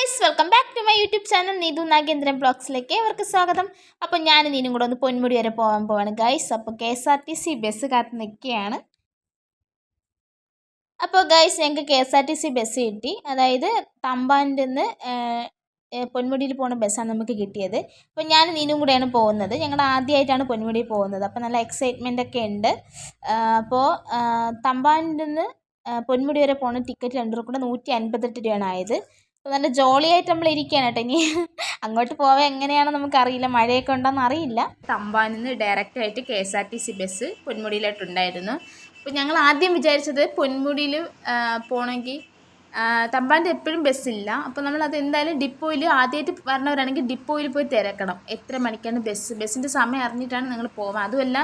Guys welcome back to my YouTube channel Neethu Nagendran ബ്ലോഗ്സിലേക്ക് അവർക്ക് സ്വാഗതം. അപ്പോൾ ഞാൻ നീനും കൂടെ ഒന്ന് പൊന്മുടി വരെ പോകാൻ പോവാണ് ഗൈസ് അപ്പോൾ K S R T C bus കാത്ത് നിൽക്കുകയാണ്. അപ്പോൾ ഗൈസ് ഞങ്ങൾക്ക് K S R T C bus കിട്ടി. അതായത് തമ്പാന്റെ നിന്ന് പൊന്മുടിയിൽ പോകുന്ന ബസ്സാണ് നമുക്ക് കിട്ടിയത്. അപ്പോൾ ഞാൻ നീനും കൂടെയാണ് പോകുന്നത്. ഞങ്ങൾ ആദ്യമായിട്ടാണ് പൊന്മുടിയിൽ പോകുന്നത്. അപ്പോൾ നല്ല എക്സൈറ്റ്മെന്റ് ഒക്കെ ഉണ്ട്. അപ്പോൾ തമ്പാന്റെ നിന്ന് പൊന്മുടി വരെ പോകുന്ന ടിക്കറ്റ് രണ്ടു കൂടെ നൂറ്റി അൻപത്തെട്ട് രൂപയാണ് ആയത്. നല്ല ജോളിയായിട്ട് നമ്മൾ ഇരിക്കുകയാണ് കേട്ടോ ഇനി. അങ്ങോട്ട് പോവാൻ എങ്ങനെയാണെന്ന് നമുക്കറിയില്ല. മഴയൊക്കെ ഉണ്ടോയെന്ന് അറിയില്ല. തമ്പാനിൽ നിന്ന് ഡയറക്റ്റ് ആയിട്ട് K S R T C bus പൊന്മുടിയിലോട്ടുണ്ടായിരുന്നു. അപ്പോൾ ഞങ്ങൾ ആദ്യം വിചാരിച്ചത് പൊന്മുടിയിൽ പോകണമെങ്കിൽ തമ്പാന്റെ എപ്പോഴും ബസ്സില്ല അപ്പോൾ നമ്മൾ അത് എന്തായാലും ഡിപ്പോയിൽ ആദ്യമായിട്ട് വരണവരാണെങ്കിൽ ഡിപ്പോയിൽ പോയി തിരക്കണം. എത്ര മണിക്കാണ് ബസ് ബസ്സിന്റെ സമയം അറിഞ്ഞിട്ടാണ് നിങ്ങൾ പോവാൻ അതുമല്ല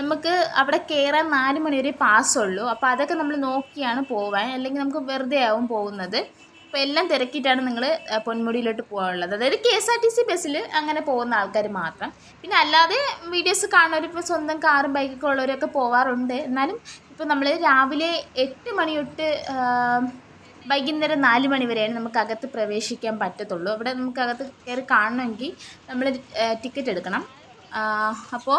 നമുക്ക് അവിടെ കയറാൻ നാല് മണി വരെ പാസ്സുള്ളൂ അപ്പോൾ അതൊക്കെ നമ്മൾ നോക്കിയാണ് പോവാൻ. അല്ലെങ്കിൽ നമുക്ക് വെറുതെ ആവും പോകുന്നത്. അപ്പോൾ എല്ലാം തിരക്കിയിട്ടാണ് നിങ്ങൾ പൊന്മുടിയിലോട്ട് പോകാനുള്ളത്. അതായത് K S R T C ബസ്സിൽ അങ്ങനെ പോകുന്ന ആൾക്കാർ മാത്രം. പിന്നെ അല്ലാതെ വീഡിയോസ് കാണുന്നവർ ഇപ്പോൾ സ്വന്തം കാറും ബൈക്കൊക്കെ ഉള്ളവരൊക്കെ പോവാറുണ്ട്. എന്നാലും ഇപ്പോൾ നമ്മൾ രാവിലെ എട്ട് മണി തൊട്ട് വൈകുന്നേരം നാല് മണി വരെയാണ് നമുക്ക് അകത്ത് പ്രവേശിക്കാൻ പറ്റത്തുള്ളൂ. അവിടെ നമുക്ക് അകത്ത് കയറി കാണണമെങ്കിൽ നമ്മൾ ടിക്കറ്റ് എടുക്കണം. അപ്പോൾ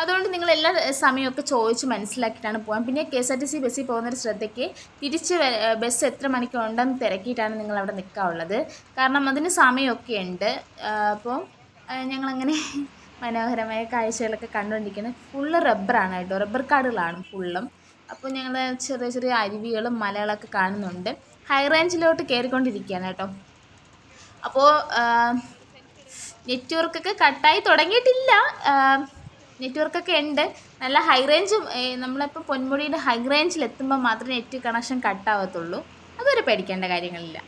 അതുകൊണ്ട് നിങ്ങൾ എല്ലാ സമയമൊക്കെ ചോദിച്ച് മനസ്സിലാക്കിയിട്ടാണ് പോകാൻ പിന്നെ K S R T C ബസ്സിൽ പോകുന്നൊരു ശ്രദ്ധയ്ക്ക് തിരിച്ച് ബസ് എത്ര മണിക്ക് ഉണ്ടെന്ന് തിരക്കിയിട്ടാണ് നിങ്ങൾ അവിടെ നിൽക്കാറുള്ളത് കാരണം അതിന് സമയമൊക്കെ ഉണ്ട്. അപ്പോൾ ഞങ്ങളങ്ങനെ മനോഹരമായ കാഴ്ചകളൊക്കെ കണ്ടുകൊണ്ടിരിക്കുന്നത് ഫുള്ള് റബ്ബറാണ് കേട്ടോ. റബ്ബർ കാടുകളാണ് ഫുള്ളും. അപ്പോൾ ഞങ്ങൾ ചെറിയ ചെറിയ അരുവികളും മലകളൊക്കെ കാണുന്നുണ്ട്. ഹൈ റേഞ്ചിലോട്ട് കയറിക്കൊണ്ടിരിക്കുകയാണ് കേട്ടോ. അപ്പോൾ നെറ്റ്വർക്കൊക്കെ കട്ടായി തുടങ്ങിയിട്ടില്ല. നെറ്റ്വർക്കൊക്കെ ഉണ്ട്. നല്ല ഹൈ റേഞ്ച് നമ്മളിപ്പോൾ പൊന്മുടിയുടെ ഹൈ റേഞ്ചിൽ എത്തുമ്പോൾ മാത്രമേ നെറ്റ് കണക്ഷൻ കട്ടാവത്തുള്ളൂ. അതൊരു പേടിക്കേണ്ട കാര്യങ്ങളില്ല.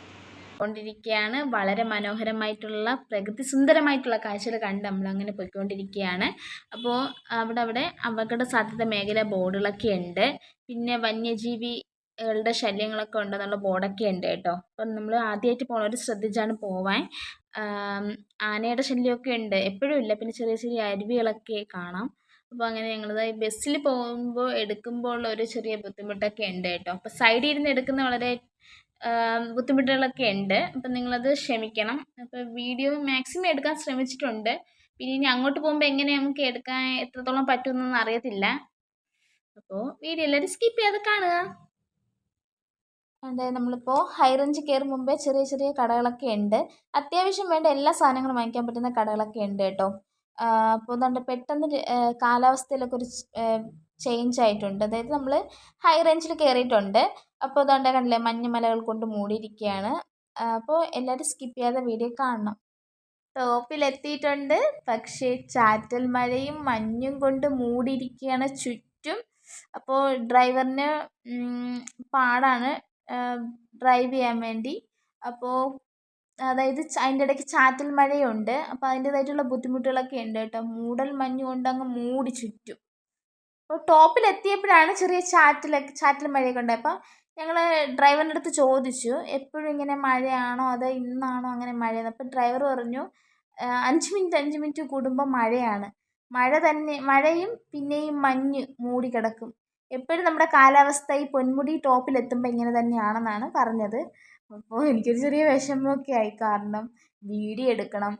കൊണ്ടിരിക്കുകയാണ് വളരെ മനോഹരമായിട്ടുള്ള പ്രകൃതി സുന്ദരമായിട്ടുള്ള കാഴ്ചകൾ കണ്ട് നമ്മൾ അങ്ങനെ പോയിക്കൊണ്ടിരിക്കുകയാണ് അപ്പോൾ അവിടെ അവിടെ അപകട സാധ്യത മേഖല ബോർഡുകളൊക്കെ ഉണ്ട്. പിന്നെ വന്യജീവികളുടെ ശല്യങ്ങളൊക്കെ ഉണ്ടെന്നുള്ള ബോർഡൊക്കെ ഉണ്ട് കേട്ടോ. അപ്പം നമ്മൾ ആദ്യമായിട്ട് പോണവർ ശ്രദ്ധിച്ചാണ് പോവാൻ. ആനയുടെ ശല്യമൊക്കെ ഉണ്ട്. എപ്പോഴും ഇല്ല. പിന്നെ ചെറിയ ചെറിയ അരുവികളൊക്കെ കാണാം. അപ്പോൾ അങ്ങനെ ഞങ്ങളത് ബസ്സിൽ പോകുമ്പോൾ എടുക്കുമ്പോൾ ഒരു ചെറിയ ബുദ്ധിമുട്ടൊക്കെ ഉണ്ട് കേട്ടോ. അപ്പോൾ സൈഡിൽ ഇരുന്ന് എടുക്കുന്ന വളരെ ബുദ്ധിമുട്ടുകളൊക്കെ ഉണ്ട്. അപ്പം നിങ്ങളത് ക്ഷമിക്കണം. അപ്പോൾ വീഡിയോ മാക്സിമം എടുക്കാൻ ശ്രമിച്ചിട്ടുണ്ട്. പിന്നെ ഇനി അങ്ങോട്ട് പോകുമ്പോൾ എങ്ങനെ നമുക്ക് എടുക്കാൻ എത്രത്തോളം പറ്റുമെന്നൊന്നും അറിയത്തില്ല. അപ്പോൾ വീഡിയോ എല്ലാവരും സ്കിപ്പ് ചെയ്യാതെ കാണുക. അതായത് നമ്മളിപ്പോൾ ഹൈ റേഞ്ച് കയറും മുമ്പേ ചെറിയ ചെറിയ കടകളൊക്കെ ഉണ്ട്. അത്യാവശ്യം വേണ്ട എല്ലാ സാധനങ്ങളും വാങ്ങിക്കാൻ പറ്റുന്ന കടകളൊക്കെ ഉണ്ട് കേട്ടോ. അപ്പോൾ അതുകൊണ്ട് പെട്ടെന്ന് കാലാവസ്ഥയിലൊക്കെ ഒരു ചേഞ്ച് ആയിട്ടുണ്ട്. അതായത് നമ്മൾ ഹൈ റേഞ്ചിൽ കയറിയിട്ടുണ്ട്. അപ്പോൾ അതുകൊണ്ട് കണ്ടില്ലേ മഞ്ഞുമലകൾ കൊണ്ട് മൂടിയിരിക്കുകയാണ് അപ്പോൾ എല്ലാവരും സ്കിപ്പ് ചെയ്യാതെ വീഡിയോ കാണണം. ടോപ്പിലെത്തിയിട്ടുണ്ട് പക്ഷേ ചാറ്റൽ മഴയും മഞ്ഞും കൊണ്ട് മൂടിയിരിക്കുകയാണ് ചുറ്റും. അപ്പോൾ ഡ്രൈവറിന് പാടാണ്. ഡ്രൈവ് ചെയ്യാൻ വേണ്ടി. അപ്പോൾ അതായത് അതിന്റെ ഇടയ്ക്ക് ചാറ്റൽ മഴയുണ്ട്. അപ്പോൾ അതിന്റേതായിട്ടുള്ള ബുദ്ധിമുട്ടുകളൊക്കെ ഉണ്ട് കേട്ടോ. മൂടൽ മഞ്ഞ് കൊണ്ട് അങ്ങ് മൂടി ചുറ്റും. അപ്പോൾ ടോപ്പിലെത്തിയപ്പോഴാണ് ചെറിയ ചാറ്റലൊക്കെ ചാറ്റൽ മഴയൊക്കെ ഉണ്ടായത്. അപ്പോൾ ഞങ്ങൾ ഡ്രൈവറിന്റെ അടുത്ത് ചോദിച്ചു എപ്പോഴും ഇങ്ങനെ മഴയാണോ? അതോ ഇന്നാണോ അങ്ങനെ മഴയെന്ന്? അപ്പോൾ ഡ്രൈവർ പറഞ്ഞു അഞ്ച് മിനിറ്റ് അഞ്ച് മിനിറ്റ് കൂടുമ്പോൾ മഴയാണ്. മഴ തന്നെ മഴയും പിന്നെയും മഞ്ഞ് മൂടി കിടക്കും. എപ്പോഴും നമ്മുടെ കാലാവസ്ഥ ഈ പൊന്മുടി ടോപ്പിലെത്തുമ്പോൾ ഇങ്ങനെ തന്നെയാണെന്നാണ് പറഞ്ഞത്. അപ്പോൾ എനിക്കൊരു ചെറിയ വിഷമമൊക്കെ ആയി. കാരണം വീഡിയോ എടുക്കണം.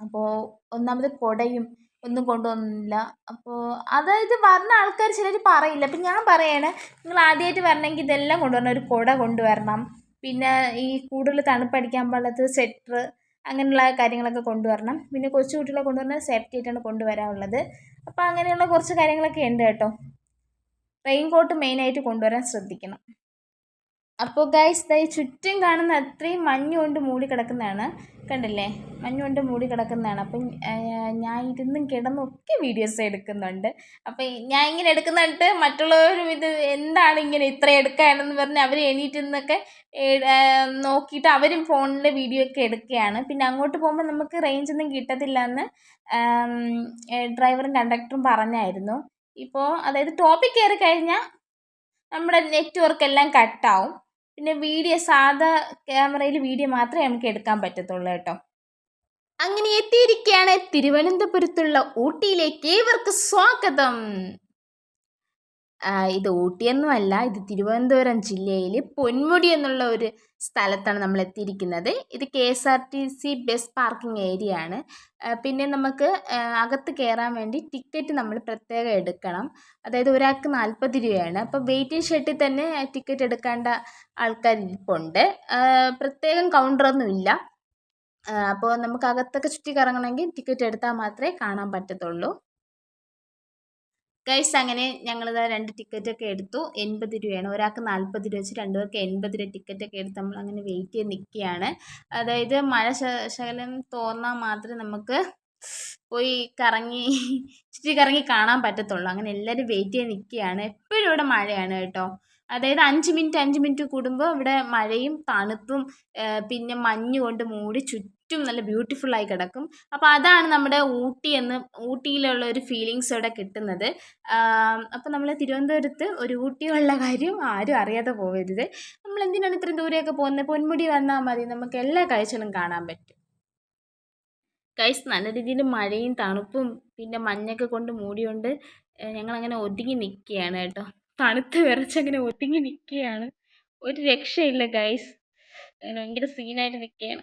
അപ്പോൾ ഒന്നാമത് കൊടയും ഒന്നും കൊണ്ടുവന്നില്ല. അപ്പോൾ അതായത് വരണ ആൾക്കാർ ചിലർ പറയില്ല. അപ്പം ഞാൻ പറയണേ നിങ്ങൾ ആദ്യമായിട്ട് വരണമെങ്കിൽ ഇതെല്ലാം കൊണ്ടുവരണം. ഒരു കുട കൊണ്ടുവരണം. പിന്നെ ഈ കൂടുതൽ തണുപ്പടിക്കാൻ പാടില്ലാത്ത സ്വെറ്റർ അങ്ങനെയുള്ള കാര്യങ്ങളൊക്കെ കൊണ്ടുവരണം. പിന്നെ കൊച്ചു കുട്ടികളെ കൊണ്ടുവരണം സേഫ്റ്റി ആയിട്ടാണ് കൊണ്ടുവരാനുള്ളത് അപ്പോൾ അങ്ങനെയുള്ള കുറച്ച് കാര്യങ്ങളൊക്കെ ഉണ്ട് കേട്ടോ. റെയിൻ കോട്ട് മെയിനായിട്ട് കൊണ്ടുവരാൻ ശ്രദ്ധിക്കണം. അപ്പോൾ ഗൈസ് ദൈ ചുറ്റും കാണുന്ന അത്രയും മഞ്ഞ് കൊണ്ട് മൂടി കിടക്കുന്നതാണ്. കണ്ടില്ലേ? മഞ്ഞ് കൊണ്ട് മൂടി കിടക്കുന്നതാണ്. അപ്പം ഞാൻ ഇരുന്നും കിടന്നും ഒക്കെ വീഡിയോസ് എടുക്കുന്നുണ്ട്. അപ്പം ഞാൻ ഇങ്ങനെ എടുക്കുന്നുണ്ട്. മറ്റുള്ളവരും ഇത് എന്താണ് ഇങ്ങനെ ഇത്ര എടുക്കാനെന്ന് പറഞ്ഞ് അവർ എണീറ്റ് നിന്നൊക്കെ നോക്കിയിട്ട് അവരും ഫോണിൽ വീഡിയോ ഒക്കെ എടുക്കുകയാണ്. പിന്നെ അങ്ങോട്ട് പോകുമ്പോൾ നമുക്ക് റേഞ്ചൊന്നും കിട്ടത്തില്ല എന്ന് ഡ്രൈവറും കണ്ടക്ടറും പറഞ്ഞായിരുന്നു. ഇപ്പോൾ അതായത് ടോപ്പിക് കയറി കഴിഞ്ഞാൽ നമ്മുടെ നെറ്റ്വർക്ക് എല്ലാം കട്ടാവും പിന്നെ വീഡിയോ സാധാ ക്യാമറയിൽ വീഡിയോ മാത്രമേ നമുക്ക് എടുക്കാൻ പറ്റത്തുള്ളൂ കേട്ടോ. അങ്ങനെ എത്തിയിരിക്കുകയാണ് തിരുവനന്തപുരത്തുള്ള ഊട്ടിയിലേക്ക് ഏവർക്ക് സ്വാഗതം. ഇത് ഊട്ടിയൊന്നുമല്ല ഇത് തിരുവനന്തപുരം ജില്ലയിൽ പൊന്മുടി എന്നുള്ള ഒരു സ്ഥലത്താണ് നമ്മൾ എത്തിയിരിക്കുന്നത് ഇത് K S R T C bus parking area ആണ് പിന്നെ നമുക്ക് അകത്ത് കയറാൻ വേണ്ടി ടിക്കറ്റ് നമ്മൾ പ്രത്യേകം എടുക്കണം. അതായത് ഒരാൾക്ക് നാൽപ്പത് രൂപയാണ്. അപ്പോൾ വെയിറ്റിംഗ് ഷെഡിൽ തന്നെ ടിക്കറ്റ് എടുക്കേണ്ട ആൾക്കാർ ഇരിപ്പുണ്ട്. പ്രത്യേകം കൗണ്ടറൊന്നും ഇല്ല. അപ്പോൾ നമുക്ക് അകത്തൊക്കെ ചുറ്റി കറങ്ങണമെങ്കിൽ ടിക്കറ്റ് എടുത്താൽ മാത്രമേ കാണാൻ പറ്റത്തുള്ളൂ. ഗൈസ് അങ്ങനെ ഞങ്ങൾ രണ്ട് ടിക്കറ്റ് ഒക്കെ എടുത്തു. എൺപത് രൂപയാണ്. ഒരാൾക്ക് നാൽപ്പത് രൂപ വെച്ച് രണ്ടുപേർക്ക് എൺപത് രൂപ ടിക്കറ്റ് ഒക്കെ എടുത്ത് നമ്മൾ അങ്ങനെ വെയിറ്റ് ചെയ്ത് നിൽക്കുകയാണ് അതായത് മഴ ശകലം തോന്നാൽ മാത്രമേ നമുക്ക് പോയി കറങ്ങി ചുറ്റി കറങ്ങി കാണാൻ പറ്റത്തുള്ളൂ. അങ്ങനെ എല്ലാവരും വെയിറ്റ് ചെയ്ത് നിൽക്കുകയാണ് എപ്പോഴും ഇവിടെ മഴയാണ് കേട്ടോ. അതായത് അഞ്ച് മിനിറ്റ് അഞ്ച് മിനിറ്റ് കൂടുമ്പോൾ ഇവിടെ മഴയും തണുപ്പും പിന്നെ മഞ്ഞ് കൊണ്ട് മൂടി ചുറ്റും നല്ല ബ്യൂട്ടിഫുൾ ആയി കിടക്കും. അപ്പോൾ അതാണ് നമ്മുടെ ഊട്ടി എന്ന് ഊട്ടിയിലുള്ള ഒരു ഫീലിങ്സ് ഇവിടെ കിട്ടുന്നത്. അപ്പോൾ നമ്മൾ തിരുവനന്തപുരത്ത് ഒരു ഊട്ടിയുള്ള കാര്യം ആരും അറിയാതെ പോകരുത് നമ്മൾ എന്തിനാണ് ഇത്രയും ദൂരെയൊക്കെ പോകുന്നത്? പൊന്മുടി വന്നാൽ മതി. നമുക്ക് എല്ലാ കാഴ്ചകളും കാണാൻ പറ്റും. കൈസ് നല്ല രീതിയിൽ മഴയും തണുപ്പും പിന്നെ മഞ്ഞൊക്കെ കൊണ്ട് മൂടിയുണ്ട് ഞങ്ങളങ്ങനെ ഒതുങ്ങി നിൽക്കുകയാണ് കേട്ടോ. തണുത്ത് വിറച്ചങ്ങനെ ഒതുങ്ങി നിൽക്കുകയാണ് ഒരു രക്ഷയില്ല ഗൈസ് ഭയങ്കര സീനായിട്ട് നിൽക്കുകയാണ്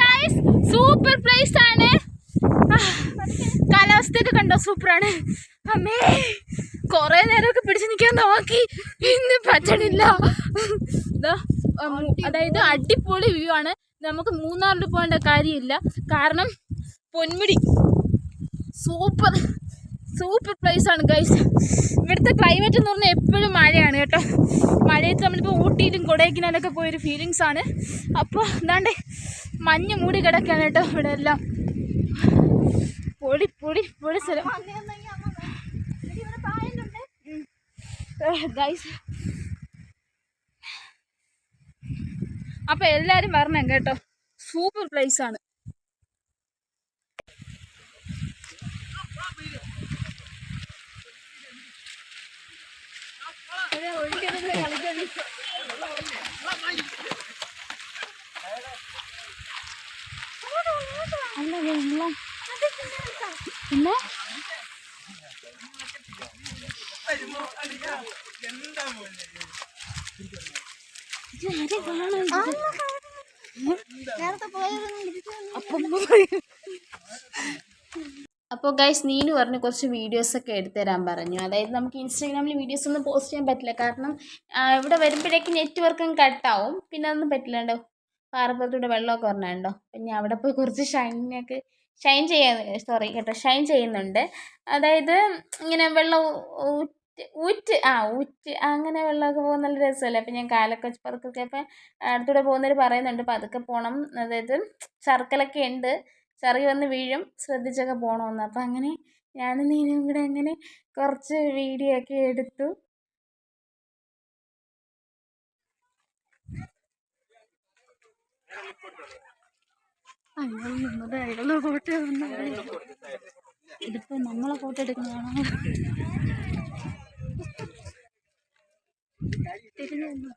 സൂപ്പർ പ്ലേസ് ആണ്. കാലാവസ്ഥയൊക്കെ കണ്ടോ? സൂപ്പറാണ് അമ്മേ കുറെ നേരമൊക്കെ പിടിച്ചു നിൽക്കാൻ നോക്കി. ഇന്ന് പറ്റണില്ല. അതായത് അടിപൊളി വ്യൂ ആണ്. നമുക്ക് മൂന്നാറിൽ പോകേണ്ട കാര്യമില്ല. കാരണം പൊന്മുടി. സൂപ്പർ സൂപ്പർ പ്ലേസ് ആണ് ഗൈസ് ഇവിടുത്തെ ക്ലൈമറ്റ് എന്ന് പറഞ്ഞാൽ എപ്പോഴും മഴയാണ് കേട്ടോ. മഴയത്ത് നമ്മളിപ്പോൾ ഊട്ടിയിലും കൊടൈക്കനാലൊക്കെ പോയൊരു ഫീലിങ്സ് ആണ്. അപ്പോൾ എന്താണ്ട് മഞ്ഞ് മൂടി കിടക്കാൻ കേട്ടോ ഇവിടെ എല്ലാം പൊടി പൊടി പൊടി സ്ഥലം. ഗൈസ് അപ്പോൾ എല്ലാരും വരണം കേട്ടോ. സൂപ്പർ പ്ലേസ് ആണ്. അല്ല വെള്ളം പിന്നെ? അപ്പോൾ ഗൈസ് നീനു പറഞ്ഞ് കുറച്ച് വീഡിയോസൊക്കെ എടുത്തു തരാൻ പറഞ്ഞു. അതായത് നമുക്ക് ഇൻസ്റ്റാഗ്രാമിൽ വീഡിയോസ് ഒന്നും പോസ്റ്റ് ചെയ്യാൻ പറ്റില്ല. കാരണം ഇവിടെ വരുമ്പോഴേക്കും നെറ്റ്വർക്കും കട്ടാവും പിന്നെ അതൊന്നും പറ്റില്ലണ്ടോ പാറപ്പുറത്തൂടെ വെള്ളമൊക്കെ പറഞ്ഞുണ്ടോ പിന്നെ അവിടെ പോയി കുറച്ച് ഷൈനൊക്കെ ഷൈൻ ചെയ്യാൻ സോറി കേട്ടോ ഷൈൻ ചെയ്യുന്നുണ്ട്. അതായത് ഇങ്ങനെ വെള്ളം ഊറ്റ് ആ ഊറ്റ് അങ്ങനെ വെള്ളമൊക്കെ പോകുന്ന നല്ല രസമല്ലേ? അപ്പം ഞാൻ കാലൊക്കെ പുറത്തൊക്കെ അപ്പം അടുത്തൂടെ പോകുന്നവർ പറയുന്നുണ്ട് അപ്പം അതൊക്കെ പോകണം അതായത് സർക്കിളൊക്കെ ഉണ്ട് ചെറിയ വന്ന് വീഴും ശ്രദ്ധിച്ചൊക്കെ പോകണമെന്ന് അപ്പം അങ്ങനെ ഞാനും നീനും കൂടെ അങ്ങനെ കുറച്ച് വീഡിയോ ഒക്കെ എടുത്തു. നമ്മുടെ അയാളുടെ ഫോട്ടോ ഇതിപ്പോ നമ്മളെ ഫോട്ടോ എടുക്കുന്നതാണോ? തിരിഞ്ഞു?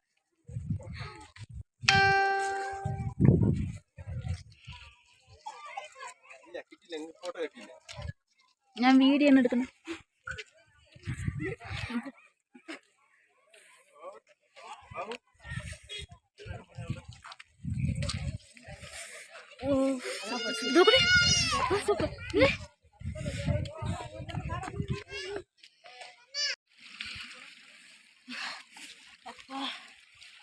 ഞാൻ വീഡിയോ ആണ് എടുക്കുന്നത്. ഇല്ലേ അപ്പാ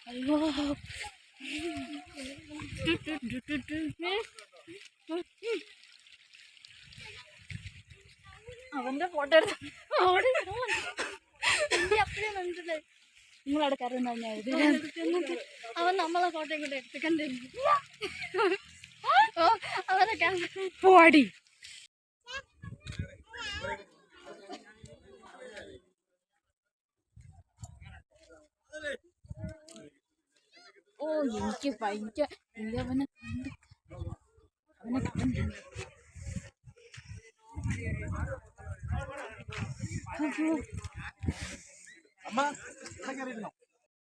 അയ്യോ അവന്റെ ഫോട്ടോ എടുത്ത് അപ്പഴേ മനസ്സിലായി. നിങ്ങളവിടെ കയറുന്ന അവൻ നമ്മളെ ഫോട്ടോ ഇങ്ങോട്ട് ഓ അവരെ പോടി. ഓ എനിക്ക് ഭയങ്കര അവനെ കണ്ട്. അവനെ കിട്ടുന്നുണ്ട് അയ്യോ.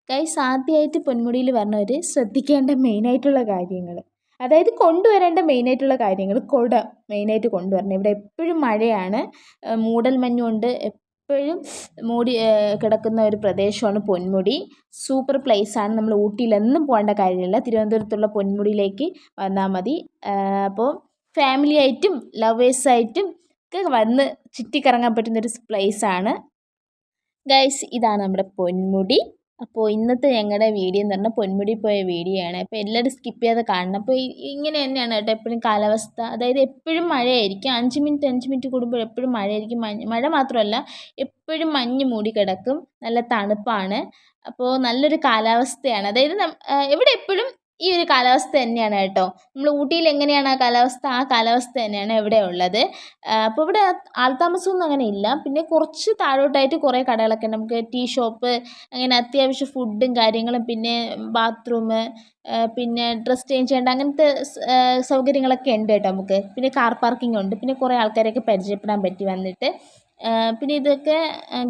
ഗൈസ് ആദ്യമായിട്ട് പൊന്മുടിയിൽ വരണവർ ശ്രദ്ധിക്കേണ്ട മെയിനായിട്ടുള്ള കാര്യങ്ങൾ അതായത് കൊണ്ടുവരേണ്ട മെയിനായിട്ടുള്ള കാര്യങ്ങൾ കുട മെയിനായിട്ട് കൊണ്ടുവരണം. ഇവിടെ എപ്പോഴും മഴയാണ്. മൂടൽ മൂടൽമഞ്ഞുകൊണ്ട് എപ്പോഴും മൂടി കിടക്കുന്ന ഒരു പ്രദേശമാണ് പൊന്മുടി. സൂപ്പർ പ്ലേസ് ആണ്. നമ്മൾ ഊട്ടിയിലൊന്നും പോകേണ്ട കാര്യമില്ല. തിരുവനന്തപുരത്തുള്ള പൊന്മുടിയിലേക്ക് വന്നാൽ മതി. അപ്പോൾ ഫാമിലി ആയിട്ടും ലവേഴ്സായിട്ടും ഒക്കെ വന്ന് ചുറ്റിക്കറങ്ങാൻ പറ്റുന്നൊരു ആണ്. ഗൈസ് ഇതാണ് നമ്മുടെ പൊന്മുടി. അപ്പോൾ ഇന്നത്തെ ഞങ്ങളുടെ വീഡിയോ എന്ന് പറഞ്ഞാൽ പൊന്മുടി പോയ വീഡിയോ ആണ്. അപ്പോൾ എല്ലാവരും സ്കിപ്പ് ചെയ്യാതെ കാണണം. അപ്പോൾ ഇങ്ങനെ തന്നെയാണ് കേട്ടോ എപ്പോഴും കാലാവസ്ഥ. അതായത് എപ്പോഴും മഴയായിരിക്കും. അഞ്ച് മിനിറ്റ് അഞ്ച് മിനിറ്റ് കൂടുമ്പോൾ എപ്പോഴും മഴയായിരിക്കും. മഴ മാത്രമല്ല എപ്പോഴും മഞ്ഞ് മൂടി കിടക്കും. നല്ല തണുപ്പാണ്. അപ്പോൾ നല്ലൊരു കാലാവസ്ഥയാണ്. അതായത് എവിടെ എപ്പോഴും ഈ ഒരു കാലാവസ്ഥ തന്നെയാണ് കേട്ടോ. നമ്മൾ ഊട്ടിയിൽ എങ്ങനെയാണ് ആ കാലാവസ്ഥ? ആ കാലാവസ്ഥ തന്നെയാണ് ഇവിടെ ഉള്ളത്. അപ്പോൾ ഇവിടെ ആൾതാമസമൊന്നും അങ്ങനെ ഇല്ല. പിന്നെ കുറച്ച് താഴോട്ടായിട്ട് കുറേ കടകളൊക്കെ ഉണ്ട്. നമുക്ക് ടീ ഷോപ്പ് അങ്ങനെ അത്യാവശ്യം ഫുഡും കാര്യങ്ങളും പിന്നെ ബാത്റൂം പിന്നെ ഡ്രസ് ചേഞ്ച് ചെയ്യേണ്ട അങ്ങനത്തെ സൗകര്യങ്ങളൊക്കെ ഉണ്ട് കേട്ടോ നമുക്ക്. പിന്നെ കാർ പാർക്കിംഗ് ഉണ്ട്. പിന്നെ കുറേ ആൾക്കാരെയൊക്കെ പരിചയപ്പെടാൻ പറ്റി വന്നിട്ട്. പിന്നെ ഇതൊക്കെ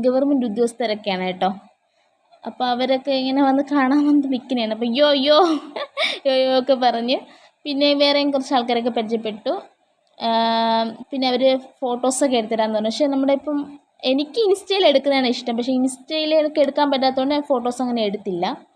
ഗവൺമെന്റ് ഉദ്യോഗസ്ഥരൊക്കെയാണ് കേട്ടോ. അപ്പോൾ അവരൊക്കെ ഇങ്ങനെ വന്ന് കാണാൻ വന്ന് നിൽക്കുന്നതാണ്. അപ്പോൾ യോ യോ യോ യോ ഒക്കെ പറഞ്ഞ് പിന്നെ വേറെയും കുറച്ച് ആൾക്കാരൊക്കെ പരിചയപ്പെട്ടു. പിന്നെ അവർ ഫോട്ടോസൊക്കെ എടുത്തിടാന്ന് പറഞ്ഞു. പക്ഷേ നമ്മുടെ ഇപ്പം എനിക്ക് ഇൻസ്റ്റയിൽ എടുക്കുന്നതാണ് ഇഷ്ടം. പക്ഷേ ഇൻസ്റ്റയിൽ എനിക്ക് എടുക്കാൻ പറ്റാത്തതുകൊണ്ട് ഞാൻ ഫോട്ടോസ് അങ്ങനെ എടുത്തില്ല.